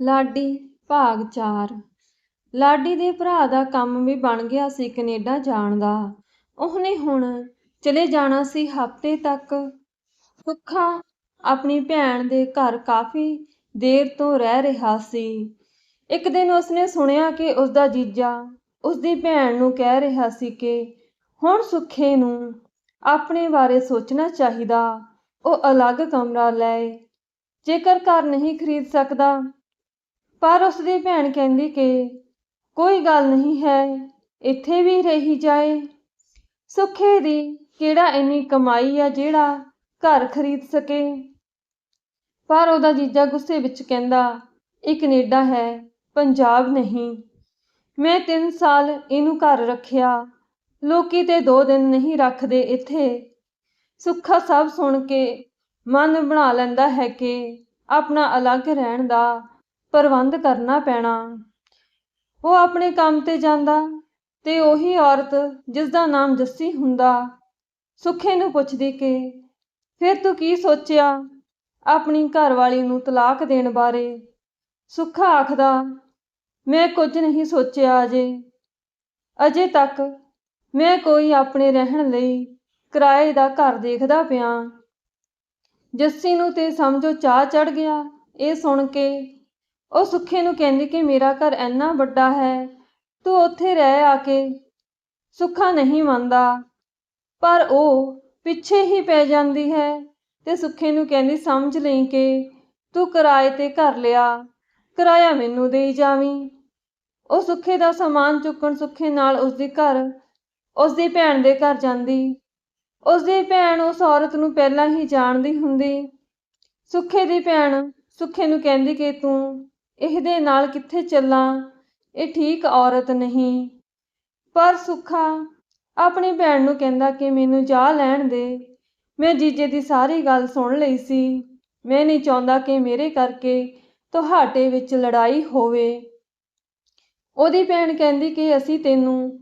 ਲਾਡੀ, ਭਾਗ 4 ਲਾਡੀ ਦੇ ਭਰਾ ਦਾ ਕੰਮ ਵੀ ਬਣ ਗਿਆ ਸੀ ਕੈਨੇਡਾ ਜਾਣ ਦਾ। ਉਹਨੇ ਹੁਣ ਚਲੇ ਜਾਣਾ ਸੀ ਹਫ਼ਤੇ ਤੱਕ। ਸੁੱਖਾ ਆਪਣੀ ਭੈਣ ਦੇ ਘਰ ਕਾਫੀ ਦੇਰ ਤੋਂ ਰਹਿ ਰਿਹਾ ਸੀ। ਇੱਕ ਦਿਨ ਉਸਨੇ ਸੁਣਿਆ ਕਿ ਉਸਦਾ ਜੀਜਾ ਉਸਦੀ ਭੈਣ ਨੂੰ ਕਹਿ ਰਿਹਾ ਸੀ ਕਿ ਹੁਣ ਸੁੱਖੇ ਨੂੰ ਆਪਣੇ ਬਾਰੇ ਸੋਚਣਾ ਚਾਹੀਦਾ। ਉਹ ਅਲੱਗ ਕਮਰਾ ਲਏ। ਜੇਕਰ ਘਰ ਨਹੀਂ ਖਰੀਦ ਸਕਦਾ ਪਰ ਉਸਦੀ ਭੈਣ ਕਹਿੰਦੀ ਕਿ ਕੋਈ ਗੱਲ ਨਹੀਂ ਹੈ, ਇੱਥੇ ਵੀ ਰਹੀ ਜਾਏ। ਸੁੱਖੇ ਦੀ ਕਿਹੜਾ ਇੰਨੀ ਕਮਾਈ ਆ ਜਿਹੜਾ ਘਰ ਖਰੀਦ ਸਕੇ। ਪਰ ਉਹਦਾ ਜੀਜਾ ਗੁੱਸੇ ਵਿੱਚ ਕਹਿੰਦਾ ਇਹ ਕੈਨੇਡਾ ਹੈ, ਪੰਜਾਬ ਨਹੀਂ। ਮੈਂ 3 ਸਾਲ ਇਹਨੂੰ ਘਰ ਰੱਖਿਆ, ਲੋਕੀ ਤੇ 2 ਦਿਨ ਨਹੀਂ ਰੱਖਦੇ ਇੱਥੇ। ਸੁੱਖਾ ਸਭ ਸੁਣ ਕੇ ਮਨ ਬਣਾ ਲੈਂਦਾ ਹੈ ਕਿ ਆਪਣਾ ਅਲੱਗ ਰਹਿਣ ਦਾ ਪ੍ਰਬੰਧ ਕਰਨਾ ਪੈਣਾ। ਉਹ ਆਪਣੇ ਕੰਮ ਤੇ ਜਾਂਦਾ ਤੇ ਉਹੀ ਔਰਤ ਜਿਸ ਦਾ ਨਾਮ ਜੱਸੀ ਹੁੰਦਾ, ਸੁੱਖੇ ਨੂੰ ਪੁੱਛਦੀ ਕਿ, ਫਿਰ ਤੂੰ ਕੀ ਸੋਚਿਆ ਆਪਣੀ ਘਰਵਾਲੀ ਨੂੰ ਤਲਾਕ ਦੇਣ ਬਾਰੇ? ਸੁੱਖਾ ਆਖਦਾ, ਮੈਂ ਕੁਝ ਨਹੀਂ ਸੋਚਿਆ ਅਜੇ। ਅਜੇ ਤੱਕ ਮੈਂ ਕੋਈ ਆਪਣੇ ਰਹਿਣ ਲਈ ਕਿਰਾਏ ਦਾ ਘਰ ਦੇਖਦਾ ਪਿਆ। ਜੱਸੀ ਨੂੰ ਤੇ ਸਮਝੋ ਚਾਹ ਚੜ ਗਿਆ। ਇਹ ਸੁਣ ਕੇ ਉਹ ਸੁੱਖੇ ਨੂੰ ਕਹਿੰਦੀ ਕਿ ਮੇਰਾ ਘਰ ਇੰਨਾ ਵੱਡਾ ਹੈ, ਤੂੰ ਉੱਥੇ ਰਹਿ ਆ ਕੇ ਸੁੱਖਾ ਨਹੀਂ ਮੰਨਦਾ। ਪਰ ਉਹ ਪਿੱਛੇ ਹੀ ਪੈ ਜਾਂਦੀ ਹੈ ਤੇ ਸੁੱਖੇ ਨੂੰ ਕਹਿੰਦੀ, ਸਮਝ ਲਈ ਕਿ ਤੂੰ ਕਿਰਾਏ ਤੇ ਘਰ ਲਿਆ, ਕਿਰਾਇਆ ਮੈਨੂੰ ਦੇਈ ਜਾਵੀਂ। ਉਹ ਸੁੱਖੇ ਦਾ ਸਮਾਨ ਚੁੱਕਣ ਸੁੱਖੇ ਨਾਲ ਉਸਦੇ ਘਰ, ਉਸਦੀ ਭੈਣ ਦੇ ਘਰ ਜਾਂਦੀ। ਉਸਦੀ ਭੈਣ ਉਸ ਔਰਤ ਨੂੰ ਪਹਿਲਾਂ ਹੀ ਜਾਣਦੀ ਹੁੰਦੀ। ਸੁੱਖੇ ਦੀ ਭੈਣ ਸੁੱਖੇ ਨੂੰ ਕਹਿੰਦੀ ਕਿ ਤੂੰ ਇਹਦੇ ਨਾਲ ਕਿੱਥੇ ਚੱਲਾਂ? ਇਹ ਠੀਕ ਔਰਤ ਨਹੀਂ। ਪਰ ਸੁੱਖਾ ਆਪਣੀ ਭੈਣ ਨੂੰ ਕਹਿੰਦਾ ਕਿ ਮੈਨੂੰ ਜਾ ਲੈਣ ਦੇ। ਮੈਂ ਜੀਜੇ ਦੀ ਸਾਰੀ ਗੱਲ ਸੁਣ ਲਈ ਸੀ। ਮੈਂ ਨਹੀਂ ਚਾਹੁੰਦਾ ਕਿ ਮੇਰੇ ਕਰਕੇ ਤੁਹਾਡੇ ਵਿੱਚ ਲੜਾਈ ਹੋਵੇ। ਉਹਦੀ ਭੈਣ ਕਹਿੰਦੀ ਕਿ ਅਸੀਂ ਤੈਨੂੰ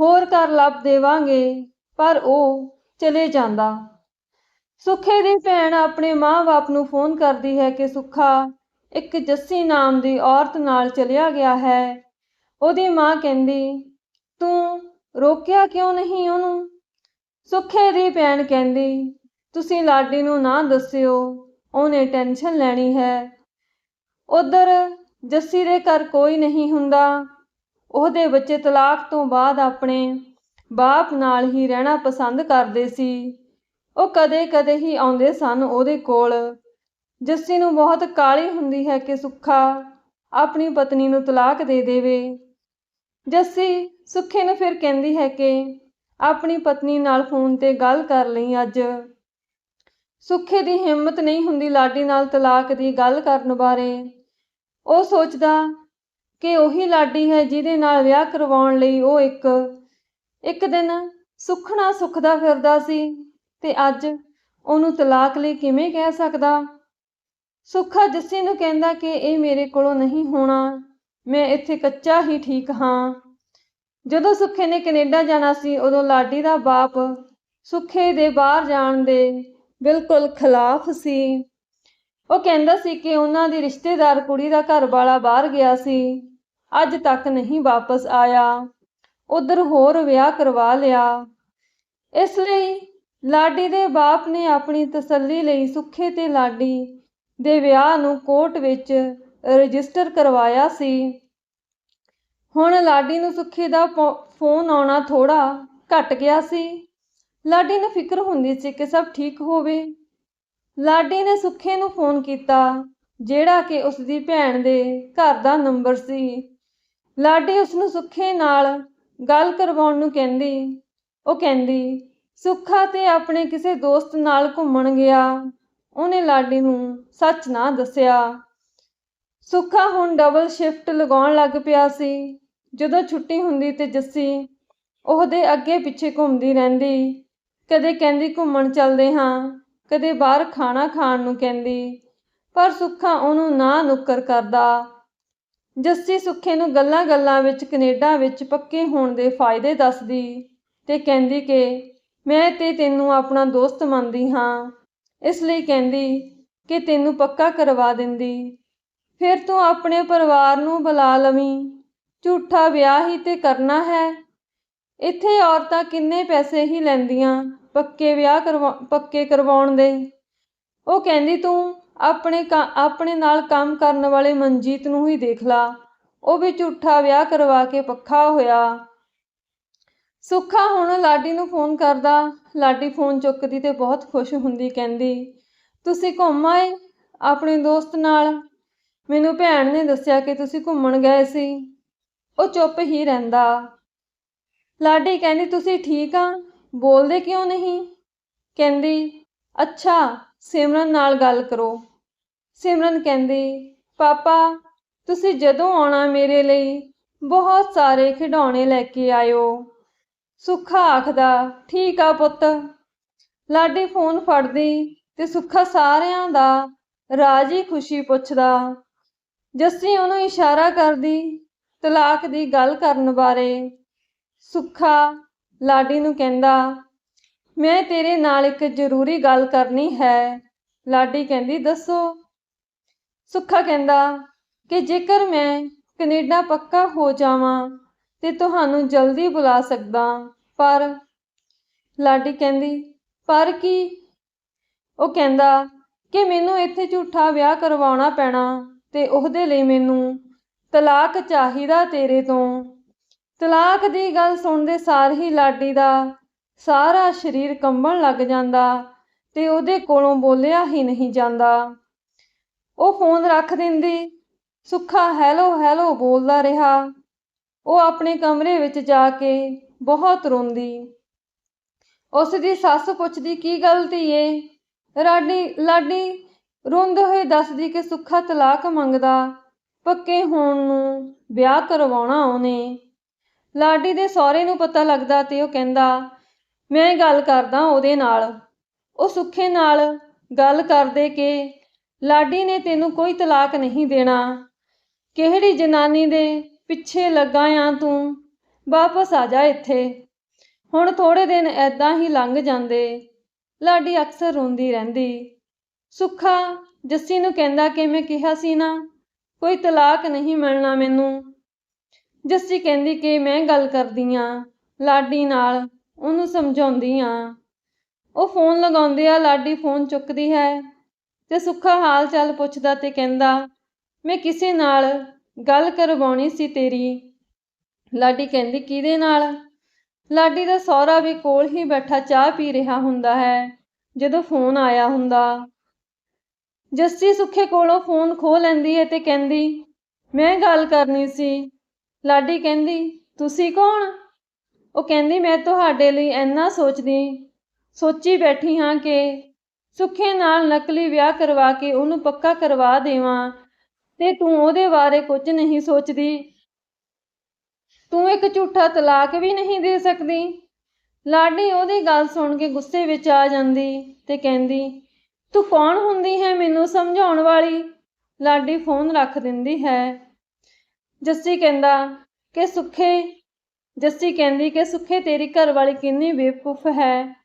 ਹੋਰ ਘਰ ਲੱਭ ਦੇਵਾਂਗੇ, ਪਰ ਉਹ ਚਲੇ ਜਾਂਦਾ। ਸੁੱਖੇ ਦੀ ਭੈਣ ਆਪਣੇ ਮਾਂ-ਬਾਪ ਨੂੰ ਫੋਨ ਕਰਦੀ ਹੈ ਕਿ ਸੁੱਖਾ ਇੱਕ ਜੱਸੀ ਨਾਮ ਦੀ ਔਰਤ ਨਾਲ ਚਲਿਆ ਗਿਆ ਹੈ। ਉਹਦੀ ਮਾਂ ਕਹਿੰਦੀ, ਤੂੰ ਰੋਕਿਆ ਕਿਉਂ ਨਹੀਂ ਉਹਨੂੰ? ਸੁੱਖੇ ਦੀ ਭੈਣ ਕਹਿੰਦੀ, ਤੁਸੀਂ ਲਾਡੀ ਨੂੰ ਨਾ ਦੱਸਿਓ, ਉਹਨੇ ਟੈਨਸ਼ਨ ਲੈਣੀ ਹੈ। ਉਧਰ ਜੱਸੀ ਦੇ ਘਰ ਕੋਈ ਨਹੀਂ ਹੁੰਦਾ। ਉਹਦੇ ਬੱਚੇ ਤਲਾਕ ਤੋਂ ਬਾਅਦ ਆਪਣੇ ਬਾਪ ਨਾਲ ਹੀ ਰਹਿਣਾ ਪਸੰਦ ਕਰਦੇ ਸੀ। ਉਹ ਕਦੇ-ਕਦੇ ਹੀ ਆਉਂਦੇ ਸਨ ਉਹਦੇ ਕੋਲ। ਜੱਸੀ ਨੂੰ ਬਹੁਤ ਕਾਲੀ ਹੁੰਦੀ ਹੈ ਕਿ ਸੁੱਖਾ ਆਪਣੀ ਪਤਨੀ ਨੂੰ ਤਲਾਕ ਦੇ ਦੇਵੇ। ਜੱਸੀ ਸੁੱਖੇ ਨੂੰ ਫਿਰ ਕਹਿੰਦੀ ਹੈ ਕਿ ਆਪਣੀ ਪਤਨੀ ਨਾਲ ਫੋਨ ਤੇ ਗੱਲ ਕਰ ਲਈ ਅੱਜ। ਸੁੱਖੇ ਦੀ ਹਿੰਮਤ ਨਹੀਂ ਹੁੰਦੀ ਲਾਡੀ ਨਾਲ ਤਲਾਕ ਦੀ ਗੱਲ ਕਰਨ ਬਾਰੇ। ਉਹ ਸੋਚਦਾ ਕਿ ਉਹੀ ਲਾਡੀ ਹੈ ਜਿਹਦੇ ਨਾਲ ਵਿਆਹ ਕਰਵਾਉਣ ਲਈ ਉਹ ਇੱਕ ਇੱਕ ਦਿਨ ਸੁਖਣਾ ਸੁਖਦਾ ਫਿਰਦਾ ਸੀ ਤੇ ਅੱਜ ਉਹਨੂੰ ਤਲਾਕ ਲਈ ਕਿਵੇਂ ਕਹਿ ਸਕਦਾ? ਸੁੱਖਾ ਜੱਸੀ ਨੂੰ ਕਹਿੰਦਾ ਕਿ ਇਹ ਮੇਰੇ ਕੋਲੋਂ ਨਹੀਂ ਹੋਣਾ, ਮੈਂ ਇੱਥੇ ਕੱਚਾ ਹੀ ਠੀਕ ਹਾਂ। ਜਦੋਂ ਸੁੱਖੇ ਨੇ ਕੈਨੇਡਾ ਜਾਣਾ ਸੀ, ਉਦੋਂ ਲਾਡੀ ਦਾ ਬਾਪ ਸੁੱਖੇ ਦੇ ਬਾਹਰ ਜਾਣ ਦੇ ਬਿਲਕੁਲ ਖਿਲਾਫ ਸੀ। ਉਹ ਕਹਿੰਦਾ ਸੀ ਕਿ ਉਹਨਾਂ ਦੀ ਰਿਸ਼ਤੇਦਾਰ ਕੁੜੀ ਦਾ ਘਰ ਵਾਲਾ ਬਾਹਰ ਗਿਆ ਸੀ। ਅੱਜ ਤੱਕ ਨਹੀਂ ਵਾਪਸ ਆਇਆ। ਉਧਰ ਹੋਰ ਵਿਆਹ ਕਰਵਾ ਲਿਆ। ਇਸ ਲਈ ਲਾਡੀ ਦੇ ਬਾਪ ਨੇ ਆਪਣੀ ਤਸੱਲੀ ਲਈ ਸੁੱਖੇ ਤੇ ਲਾਡੀ ਦੇ ਵਿਆਹ ਨੂੰ ਕੋਰਟ ਵਿੱਚ ਰਜਿਸਟਰ ਕਰਵਾਇਆ ਸੀ। ਹੁਣ ਲਾਡੀ ਨੂੰ ਸੁੱਖੇ ਦਾ ਫੋਨ ਆਉਣਾ ਥੋੜਾ ਘਟ ਗਿਆ ਸੀ। ਲਾਡੀ ਨੂੰ ਫਿਕਰ ਹੁੰਦੀ ਸੀ ਕਿ ਸਭ ਠੀਕ ਹੋਵੇ। ਲਾਡੀ ਨੇ ਸੁੱਖੇ ਨੂੰ ਫੋਨ ਕੀਤਾ, ਜਿਹੜਾ ਕਿ ਉਸ ਦੀ ਭੈਣ ਦੇ ਘਰ ਦਾ ਨੰਬਰ ਸੀ। ਲਾਡੀ ਉਸ ਨੂੰ ਸੁੱਖੇ ਨਾਲ ਗੱਲ ਕਰਵਾਉਣ ਨੂੰ ਕਹਿੰਦੀ, ਉਹ ਕਹਿੰਦੀ, ਸੁੱਖਾ ਤੇ ਆਪਣੇ ਕਿਸੇ ਦੋਸਤ ਨਾਲ ਘੁੰਮਣ ਗਿਆ। ਉਹਨੇ ਲਾਡੀ ਨੂੰ ਸੱਚ ਨਾ ਦੱਸਿਆ। ਸੁੱਖਾ ਹੁਣ ਡਬਲ ਸ਼ਿਫਟ ਲਗਾਉਣ ਲੱਗ ਪਿਆ ਸੀ। ਜਦੋਂ ਛੁੱਟੀ ਹੁੰਦੀ ਤੇ ਜੱਸੀ ਉਹਦੇ ਅੱਗੇ ਪਿੱਛੇ ਘੁੰਮਦੀ ਰਹਿੰਦੀ। ਕਦੇ ਕਹਿੰਦੀ ਘੁੰਮਣ ਚੱਲਦੇ ਹਾਂ, ਕਦੇ ਬਾਹਰ ਖਾਣਾ ਖਾਣ ਨੂੰ ਕਹਿੰਦੀ, ਪਰ ਸੁੱਖਾ ਉਹਨੂੰ ਨਾ ਨੁੱਕਰ ਕਰਦਾ। ਜੱਸੀ ਸੁੱਖੇ ਨੂੰ ਗੱਲਾਂ-ਗੱਲਾਂ ਵਿੱਚ, ਕੈਨੇਡਾ ਵਿੱਚ ਪੱਕੇ ਹੋਣ ਦੇ ਫਾਇਦੇ ਦੱਸਦੀ ਤੇ ਕਹਿੰਦੀ ਕਿ ਮੈਂ ਤੇ ਤੈਨੂੰ ਆਪਣਾ ਦੋਸਤ ਮੰਨਦੀ ਹਾਂ। ਇਸ ਲਈ ਕਹਿੰਦੀ ਕਿ ਤੈਨੂੰ ਪੱਕਾ ਕਰਵਾ ਦਿੰਦੀ। ਫਿਰ ਤੂੰ ਆਪਣੇ ਪਰਿਵਾਰ ਨੂੰ ਬੁਲਾ ਲਵੀਂ। ਝੂਠਾ ਵਿਆਹ ਹੀ ਤੇ ਕਰਨਾ ਹੈ। ਇੱਥੇ ਔਰਤਾਂ ਕਿੰਨੇ ਪੈਸੇ ਹੀ ਲੈਂਦੀਆਂ ਪੱਕੇ ਵਿਆਹ ਕਰਵਾ, ਪੱਕੇ ਕਰਵਾਉਣ ਦੇ। ਉਹ ਕਹਿੰਦੀ, ਤੂੰ ਆਪਣੇ ਕ- ਆਪਣੇ ਨਾਲ ਕੰਮ ਕਰਨ ਵਾਲੇ ਮਨਜੀਤ ਨੂੰ ਹੀ ਦੇਖ ਲਾ। ਉਹ ਵੀ ਝੂਠਾ ਵਿਆਹ ਕਰਵਾ ਕੇ ਪੱਖਾ ਹੋਇਆ। ਸੁੱਖਾ ਹੁਣ ਲਾਡੀ ਨੂੰ ਫੋਨ ਕਰਦਾ। ਲਾਡੀ ਫੋਨ ਚੁੱਕਦੀ ਤੇ ਬਹੁਤ ਖੁਸ਼ ਹੁੰਦੀ ਕਹਿੰਦੀ, ਤੁਸੀਂ ਘੁੰਮ ਆਏ ਆਪਣੇ ਦੋਸਤ ਨਾਲ? ਮੈਨੂੰ ਭੈਣ ਨੇ ਦੱਸਿਆ ਕਿ ਤੁਸੀਂ ਘੁੰਮਣ ਗਏ ਸੀ। ਉਹ ਚੁੱਪ ਹੀ ਰਹਿੰਦਾ। ਲਾਡੀ ਕਹਿੰਦੀ, ਤੁਸੀਂ ਠੀਕ ਆ? ਬੋਲਦੇ ਕਿਉਂ ਨਹੀਂ? ਕਹਿੰਦੀ, ਅੱਛਾ, ਸਿਮਰਨ ਨਾਲ ਗੱਲ ਕਰੋ। ਸਿਮਰਨ ਕਹਿੰਦੀ, ਪਾਪਾ, ਤੁਸੀਂ ਜਦੋਂ ਆਉਣਾ ਮੇਰੇ ਲਈ, ਬਹੁਤ ਸਾਰੇ ਖਿਡੌਣੇ ਲੈ ਕੇ ਆਇਓ। ਸੁੱਖਾ ਆਖਦਾ, ਠੀਕ ਆ ਪੁੱਤ। ਲਾਡੀ ਫੋਨ ਫੜਦੀ ਤੇ ਸੁੱਖਾ ਸਾਰਿਆਂ ਦਾ ਰਾਜੀ ਖੁਸ਼ੀ ਪੁੱਛਦਾ। ਜੱਸੀ ਉਹਨੂੰ ਇਸ਼ਾਰਾ ਕਰਦੀ, ਤਲਾਕ ਦੀ ਗੱਲ ਕਰਨ ਬਾਰੇ। ਸੁੱਖਾ ਲਾਡੀ ਨੂੰ ਕਹਿੰਦਾ, ਮੈਂ ਤੇਰੇ ਨਾਲ ਇੱਕ ਜ਼ਰੂਰੀ ਗੱਲ ਕਰਨੀ ਹੈ। ਲਾਡੀ ਕਹਿੰਦੀ, ਦੱਸੋ। ਸੁੱਖਾ ਕਹਿੰਦਾ, ਕਿ ਜੇਕਰ ਮੈਂ ਕੈਨੇਡਾ ਪੱਕਾ ਹੋ ਜਾਵਾਂ ਤੇ ਤੁਹਾਨੂੰ ਜਲਦੀ ਬੁਲਾ ਸਕਦਾ। ਪਰ ਲਾਡੀ ਕਹਿੰਦੀ, ਪਰ ਕੀ? ਉਹ ਕਹਿੰਦਾ, ਕਿ ਮੈਨੂੰ ਇੱਥੇ ਝੂਠਾ ਵਿਆਹ ਕਰਵਾਉਣਾ ਪੈਣਾ ਤੇ ਉਹਦੇ ਲਈ ਮੈਨੂੰ ਤਲਾਕ ਚਾਹੀਦਾ ਤੇਰੇ ਤੋਂ। ਤਲਾਕ ਦੀ ਗੱਲ ਸੁਣਦੇ ਸਾਰ ਹੀ ਲਾਡੀ ਦਾ ਸਾਰਾ ਸਰੀਰ ਕੰਬਣ ਲੱਗ ਜਾਂਦਾ ਤੇ ਉਹਦੇ ਕੋਲੋਂ ਬੋਲਿਆ ਹੀ ਨਹੀਂ ਜਾਂਦਾ। ਉਹ ਫੋਨ ਰੱਖ ਦਿੰਦੀ, ਸੁੱਖਾ, ਹੈਲੋ ਹੈਲੋ, ਬੋਲਦਾ ਰਿਹਾ। ਉਹ ਆਪਣੇ ਕਮਰੇ ਵਿੱਚ ਜਾ ਕੇ ਬਹੁਤ ਰੋਂਦੀ। ਉਸ ਦੀ ਸੱਸ ਪੁੱਛਦੀ, ਕੀ ਗੱਲ ਧੀਏ? ਲਾਡੀ ਲਾਡੀ, ਰੋਂਦੇ ਹੋਏ ਦੱਸਦੀ ਕਿ ਸੁੱਖਾ ਤਲਾਕ ਮੰਗਦਾ, ਪੱਕੇ ਹੋਣ ਨੂੰ ਵਿਆਹ ਕਰਵਾਉਣਾ ਉਹਨੇ। ਲਾਡੀ ਦੇ ਸਹੁਰੇ ਨੂੰ ਪਤਾ ਲੱਗਦਾ ਤੇ ਉਹ ਕਹਿੰਦਾ, ਮੈਂ ਗੱਲ ਕਰਦਾ ਉਹਦੇ ਨਾਲ। ਉਹ ਸੁੱਖੇ ਨਾਲ ਗੱਲ ਕਰਦੇ ਕਿ ਲਾਡੀ ਨੇ ਤੈਨੂੰ ਕੋਈ ਤਲਾਕ ਨਹੀਂ ਦੇਣਾ। ਕਿਹੜੀ ਜਨਾਨੀ ਦੇ ਪਿੱਛੇ ਲੱਗਾ ਆ ਤੂੰ। ਵਾਪਸ ਆ ਜਾ ਇੱਥੇ। ਹੁਣ ਥੋੜੇ ਦਿਨ ਐਦਾਂ ਹੀ ਲੰਘ ਜਾਂਦੇ। ਲਾਡੀ ਅਕਸਰ ਰੋਂਦੀ ਰਹਿੰਦੀ। ਸੁੱਖਾ, ਜੱਸੀ ਨੂੰ ਕਹਿੰਦਾ ਕਿ ਮੈਂ ਕਿਹਾ ਸੀ ਨਾ? ਕੋਈ ਤਲਾਕ ਨਹੀਂ ਮਿਲਣਾ ਮੈਨੂੰ। ਜੱਸੀ ਕਹਿੰਦੀ ਕਿ ਮੈਂ ਗੱਲ ਕਰਦੀ ਆ। ਲਾਡੀ ਨਾਲ ਉਹਨੂੰ ਸਮਝਾਉਂਦੀ ਆ। ਉਹ ਫੋਨ ਲਗਾਉਂਦੇ ਆ, ਲਾਡੀ ਫੋਨ ਚੁੱਕਦੀ ਹੈ ਤੇ ਸੁੱਖਾ ਹਾਲ ਚਾਲ ਪੁੱਛਦਾ ਤੇ ਕਹਿੰਦਾ, ਮੈਂ ਕਿਸੇ ਨਾਲ ਗੱਲ ਕਰਵਾਉਣੀ ਸੀ ਤੇਰੀ। ਲਾਡੀ ਕਹਿੰਦੀ, ਕਿਹਦੇ ਨਾਲ? ਲਾਡੀ ਦਾ ਸਹੁਰਾ ਵੀ ਕੋਲ ਹੀ ਬੈਠਾ ਚਾਹ ਪੀ ਰਿਹਾ ਹੁੰਦਾ ਹੈ, ਜਦੋਂ ਫੋਨ ਆਇਆ ਹੁੰਦਾ। ਜੱਸੀ ਸੁੱਖੇ ਕੋਲੋਂ ਫੋਨ ਖੋ ਲੈਂਦੀ ਹੈ ਤੇ ਕਹਿੰਦੀ, ਮੈਂ ਗੱਲ ਕਰਨੀ ਸੀ। ਲਾਡੀ ਕਹਿੰਦੀ, ਤੁਸੀਂ ਕੌਣ? ਉਹ ਕਹਿੰਦੀ, ਮੈਂ ਤੁਹਾਡੇ ਲਈ ਇੰਨਾ ਸੋਚਦੀ, ਸੋਚੀ ਬੈਠੀ ਹਾਂ ਕਿ ਸੁੱਖੇ ਨਾਲ ਨਕਲੀ ਵਿਆਹ ਕਰਵਾ ਕੇ ਉਹਨੂੰ ਪੱਕਾ ਕਰਵਾ ਦੇਵਾਂ ਤੇ ਤੂੰ ਉਹਦੇ ਬਾਰੇ ਕੁਝ ਨਹੀਂ ਸੋਚਦੀ। ਤੂੰ ਇੱਕ ਝੂਠਾ ਤਲਾਕ ਵੀ ਨਹੀਂ ਦੇ ਸਕਦੀ। ਲਾਡੀ ਉਹਦੀ ਗੱਲ ਸੁਣ ਕੇ ਗੁੱਸੇ ਵਿੱਚ ਆ ਜਾਂਦੀ ਤੇ ਕਹਿੰਦੀ, ਤੂੰ ਕੌਣ ਹੁੰਦੀ ਹੈ ਮੈਨੂੰ ਸਮਝਾਉਣ ਵਾਲੀ? ਲਾਡੀ ਫੋਨ ਰੱਖ ਦਿੰਦੀ ਹੈ। ਜੱਸੀ ਕਹਿੰਦਾ ਕਿ ਸੁੱਖੇ, ਜੱਸੀ ਕਹਿੰਦੀ ਕਿ ਸੁੱਖੇ ਤੇਰੀ ਘਰ ਵਾਲੀ ਕਿੰਨੀ ਬੇਵਕੂਫ ਹੈ।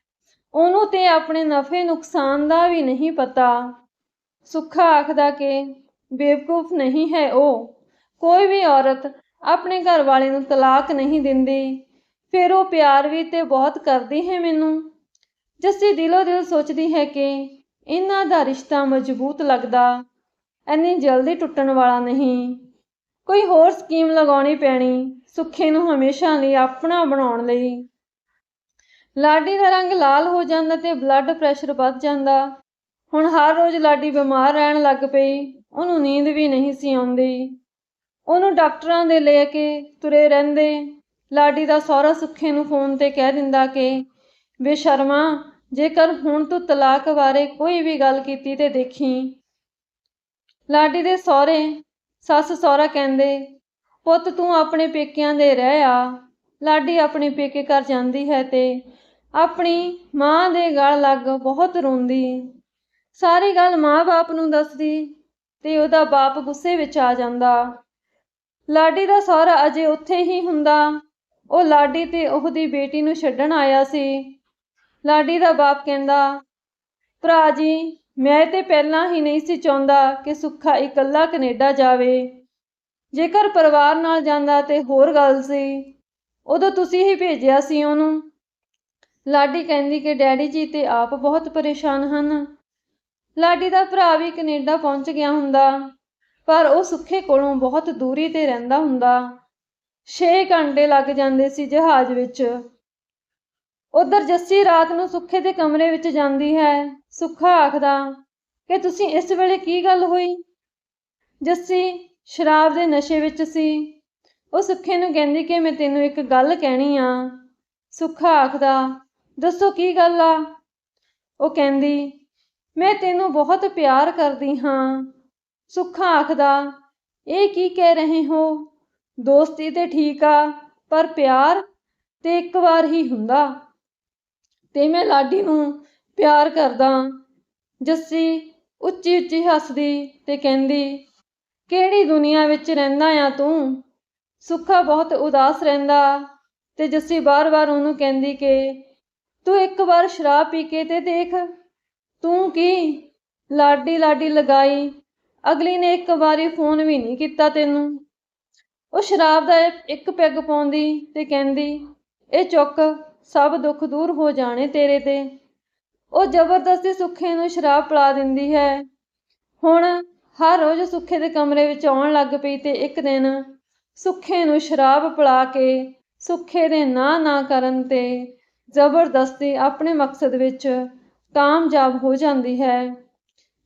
ਉਹਨੂੰ ਤੇ ਆਪਣੇ ਨਫੇ ਨੁਕਸਾਨ ਦਾ ਵੀ ਨਹੀਂ ਪਤਾ। ਸੁੱਖਾ ਆਖਦਾ ਕਿ ਬੇਵਕੂਫ ਨਹੀਂ ਹੈ ਉਹ। ਕੋਈ ਵੀ ਔਰਤ ਆਪਣੇ ਘਰ ਵਾਲੇ ਨੂੰ ਤਲਾਕ ਨਹੀਂ ਦਿੰਦੀ, ਫਿਰ ਉਹ ਪਿਆਰ ਵੀ ਤੇ ਬਹੁਤ ਕਰਦੀ ਹੈ ਮੈਨੂੰ। ਜੱਸੀ ਦਿਲੋਂ ਦਿਲ ਸੋਚਦੀ ਹੈ ਕਿ ਇਹਨਾਂ ਦਾ ਰਿਸ਼ਤਾ ਮਜ਼ਬੂਤ ਲੱਗਦਾ, ਇੰਨੀ ਜਲਦੀ ਟੁੱਟਣ ਵਾਲਾ ਨਹੀਂ। ਕੋਈ ਹੋਰ ਸਕੀਮ ਲਗਾਉਣੀ ਪੈਣੀ, ਸੁੱਖੇ ਨੂੰ ਹਮੇਸ਼ਾ ਲਈ ਆਪਣਾ ਬਣਾਉਣ ਲਈ। ਲਾਡੀ ਦਾ ਰੰਗ ਲਾਲ ਹੋ ਜਾਂਦਾ ਤੇ ਬਲੱਡ ਪ੍ਰੈਸ਼ਰ ਵੱਧ ਜਾਂਦਾ। ਹੁਣ ਹਰ ਰੋਜ਼ ਲਾਡੀ ਬਿਮਾਰ ਰਹਿਣ ਲੱਗ ਪਈ। ਉਹਨੂੰ ਨੀਂਦ ਵੀ ਨਹੀਂ ਸੀ ਆਉਂਦੀ। ਉਹਨੂੰ ਡਾਕਟਰਾਂ ਦੇ ਲੈ ਕੇ ਤੁਰੇ ਰਹਿੰਦੇ। ਲਾਡੀ ਦਾ ਸਹੁਰਾ ਸੁੱਖੇ ਨੂੰ ਫੋਨ ਤੇ ਕਹਿ ਦਿੰਦਾ ਕਿ, ਬੇਸ਼ਰਮਾ, ਜੇਕਰ ਹੁਣ ਤੂੰ ਤਲਾਕ ਬਾਰੇ ਕੋਈ ਵੀ ਗੱਲ ਕੀਤੀ ਤੇ ਦੇਖੀ। ਲਾਡੀ ਦੇ ਸਹੁਰੇ, ਸੱਸ ਸਹੁਰਾ ਕਹਿੰਦੇ, ਪੁੱਤ ਤੂੰ ਆਪਣੇ ਪੇਕਿਆਂ ਦੇ ਰਹਿ ਆ। ਲਾਡੀ ਆਪਣੇ ਪੇਕੇ ਘਰ ਜਾਂਦੀ ਹੈ ਤੇ ਆਪਣੀ ਮਾਂ ਦੇ ਗਲ ਲੱਗ ਬਹੁਤ ਰੋਂਦੀ। ਸਾਰੀ ਗੱਲ ਮਾਂ-ਬਾਪ ਨੂੰ ਦੱਸਦੀ। ਤੇ ਉਹਦਾ ਬਾਪ ਗੁੱਸੇ ਵਿੱਚ ਆ ਜਾਂਦਾ। ਲਾਡੀ ਦਾ ਸਹੁਰਾ ਅਜੇ ਉੱਥੇ ਹੀ ਹੁੰਦਾ। ਉਹ ਲਾਡੀ ਤੇ ਉਹਦੀ ਬੇਟੀ ਨੂੰ ਛੱਡਣ ਆਇਆ ਸੀ। ਲਾਡੀ ਦਾ ਬਾਪ ਕਹਿੰਦਾ, ਭਰਾ ਜੀ, ਮੈਂ ਤੇ ਪਹਿਲਾਂ ਹੀ ਨਹੀਂ ਸੀ ਚਾਹੁੰਦਾ ਕਿ ਸੁੱਖਾ ਇਕੱਲਾ ਕੈਨੇਡਾ ਜਾਵੇ। ਜੇਕਰ ਪਰਿਵਾਰ ਨਾਲ ਜਾਂਦਾ ਤੇ ਹੋਰ ਗੱਲ ਸੀ, ਉਦੋਂ ਤੁਸੀਂ ਹੀ ਭੇਜਿਆ ਸੀ ਉਹਨੂੰ। ਲਾਡੀ ਕਹਿੰਦੀ ਕਿ ਡੈਡੀ ਜੀ ਤੇ ਆਪ ਬਹੁਤ ਪਰੇਸ਼ਾਨ ਹਨ। ਲਾਡੀ ਦਾ ਭਰਾ ਵੀ ਕੈਨੇਡਾ ਪਹੁੰਚ ਗਿਆ ਹੁੰਦਾ, ਪਰ ਉਹ ਸੁੱਖੇ ਕੋਲੋਂ ਬਹੁਤ ਦੂਰੀ ਤੇ ਰਹਿੰਦਾ ਹੁੰਦਾ। 6 ਘੰਟੇ ਲੱਗ ਜਾਂਦੇ ਸੀ ਜਹਾਜ਼ ਵਿੱਚ। ਉਧਰ ਜੱਸੀ ਰਾਤ ਨੂੰ ਸੁੱਖੇ ਦੇ ਕਮਰੇ ਵਿੱਚ ਜਾਂਦੀ ਹੈ। ਸੁੱਖਾ ਆਖਦਾ, ਕਿ ਤੁਸੀਂ ਇਸ ਵੇਲੇ ਕੀ ਗੱਲ ਹੋਈ? ਜੱਸੀ ਸ਼ਰਾਬ ਦੇ ਨਸ਼ੇ ਵਿੱਚ ਸੀ। ਉਹ ਸੁੱਖੇ ਨੂੰ ਕਹਿੰਦੀ ਕਿ ਮੈਂ ਤੈਨੂੰ ਇੱਕ ਗੱਲ ਕਹਿਣੀ ਆ। ਸੁੱਖਾ ਆਖਦਾ, ਦੱਸੋ ਕੀ ਗੱਲ ਆ? ਉਹ ਕਹਿੰਦੀ ਮੈਂ ਤੈਨੂੰ ਬਹੁਤ ਪਿਆਰ ਕਰਦੀ ਹਾਂ। ਸੁੱਖਾ ਆਖਦਾ, ਇਹ ਕੀ ਕਹਿ ਰਹੇ ਹੋ? ਦੋਸਤੀ ਤੇ ਠੀਕ ਆ, ਪਰ ਪਿਆਰ ਤੇ ਇੱਕ ਵਾਰ ਹੀ ਹੁੰਦਾ। ਤੇ ਮੈਂ ਲਾਡੀ ਨੂੰ ਪਿਆਰ ਕਰਦਾ। ਜੱਸੀ ਉੱਚੀ ਉੱਚੀ ਹੱਸਦੀ ਤੇ ਕਹਿੰਦੀ, ਕਿਹੜੀ ਦੁਨੀਆ ਵਿੱਚ ਰਹਿੰਦਾ ਆ ਤੂੰ? ਸੁੱਖਾ ਬਹੁਤ ਉਦਾਸ ਰਹਿੰਦਾ ਤੇ ਜੱਸੀ ਬਾਰ-ਬਾਰ ਉਹਨੂੰ ਕਹਿੰਦੀ ਕਿ, ਤੂੰ ਇੱਕ ਵਾਰ ਸ਼ਰਾਬ ਪੀ ਕੇ ਤੇ ਦੇਖ। ਤੂੰ ਕੀ ਲਾਡੀ ਲਾਡੀ ਲਗਾਈ? ਅਗਲੀ ਨੇ ਇੱਕ ਵਾਰੀ ਫੋਨ ਵੀ ਨਹੀਂ ਕੀਤਾ ਤੈਨੂੰ। ਉਹ ਸ਼ਰਾਬ ਦਾ ਇੱਕ ਪੈਗ ਪਾਉਂਦੀ ਤੇ ਕਹਿੰਦੀ, ਇਹ ਚੁੱਕ, ਸਭ ਦੁੱਖ ਦੂਰ ਹੋ ਜਾਣੇ ਤੇਰੇ ਤੇ। ਉਹ ਜ਼ਬਰਦਸਤੀ ਸੁੱਖੇ ਨੂੰ ਸ਼ਰਾਬ ਪਿਲਾ ਦਿੰਦੀ ਹੈ। ਹੁਣ ਹਰ ਰੋਜ਼ ਸੁੱਖੇ ਦੇ ਕਮਰੇ ਵਿੱਚ ਆਉਣ ਲੱਗ ਪਈ ਤੇ ਇੱਕ ਦਿਨ ਸੁੱਖੇ ਨੂੰ ਸ਼ਰਾਬ ਪਿਲਾ ਕੇ ਸੁੱਖੇ ਦੇ ਨਾ ਨਾ ਕਰਨ ਤੇ ਜ਼ਬਰਦਸਤੀ ਆਪਣੇ ਮਕਸਦ ਵਿੱਚ ਕਾਮਯਾਬ ਹੋ ਜਾਂਦੀ ਹੈ।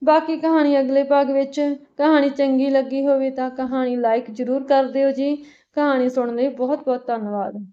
ਬਾਕੀ ਕਹਾਣੀ ਅਗਲੇ ਭਾਗ ਵਿੱਚ ਕਹਾਣੀ ਚੰਗੀ ਲੱਗੀ ਹੋਵੇ ਤਾਂ ਕਹਾਣੀ ਲਾਈਕ ਜ਼ਰੂਰ ਕਰ ਦਿਓ ਜੀ। ਕਹਾਣੀ ਸੁਣਨ ਲਈ ਬਹੁਤ ਬਹੁਤ ਧੰਨਵਾਦ।